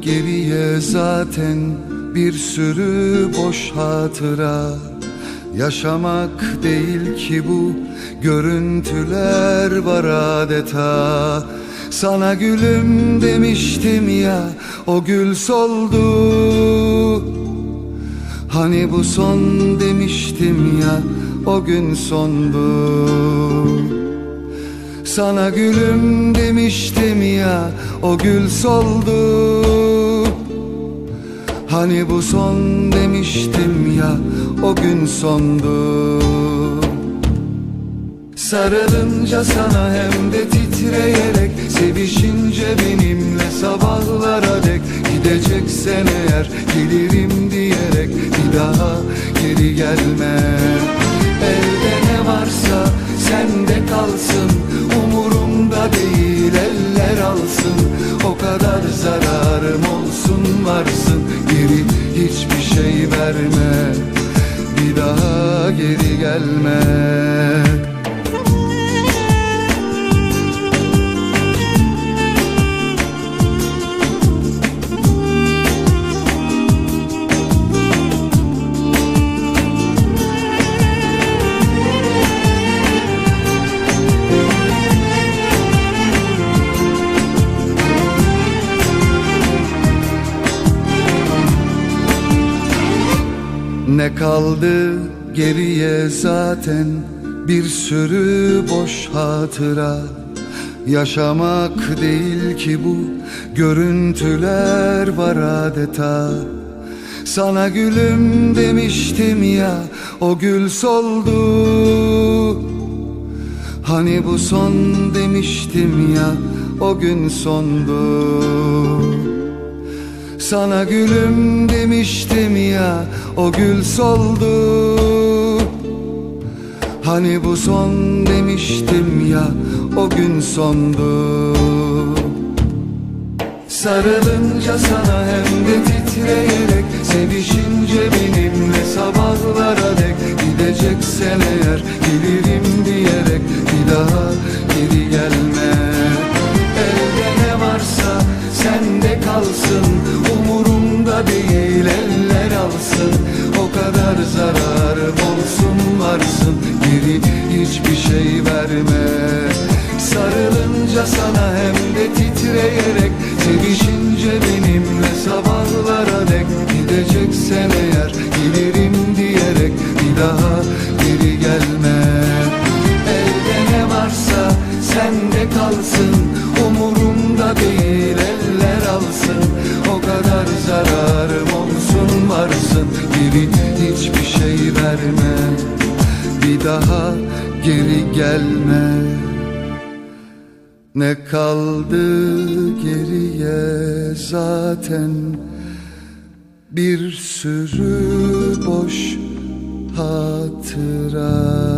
geriye zaten bir sürü boş hatıra. Yaşamak değil ki bu görüntüler var adeta. Sana gülüm demiştim ya o gül soldu. Hani bu son demiştim ya o gün sondu Sana gülüm demiştim ya o gül soldu. Hani bu son demiştim ya o gün sondu. Sarılınca sana hem de titreyerek Sevişince benimle sabahlara dek. Gideceksen eğer gelirim diyerek Bir daha geri gelme zararım olsun varsın. Geri hiçbir şey verme. Bir daha geri gelme Ne kaldı geriye zaten bir sürü boş hatıra. Yaşamak değil ki bu görüntüler var adeta. Sana gülüm demiştim ya o gül soldu. Hani bu son demiştim ya o gün sondu sana gülüm demiştim ya o gül soldu. Hani bu son demiştim ya o gün sondu. Sarılınca sana hem de titreyerek Sevişince benimle sabahlara olsun varsın Geri hiçbir şey verme. Sarılınca sana hem de titreyerek Sevişince benimle sabahlara dek Gideceksen eğer gelirim diyerek Bir daha şey verme Bir daha geri gelme. Ne kaldı geriye zaten bir sürü boş hatıra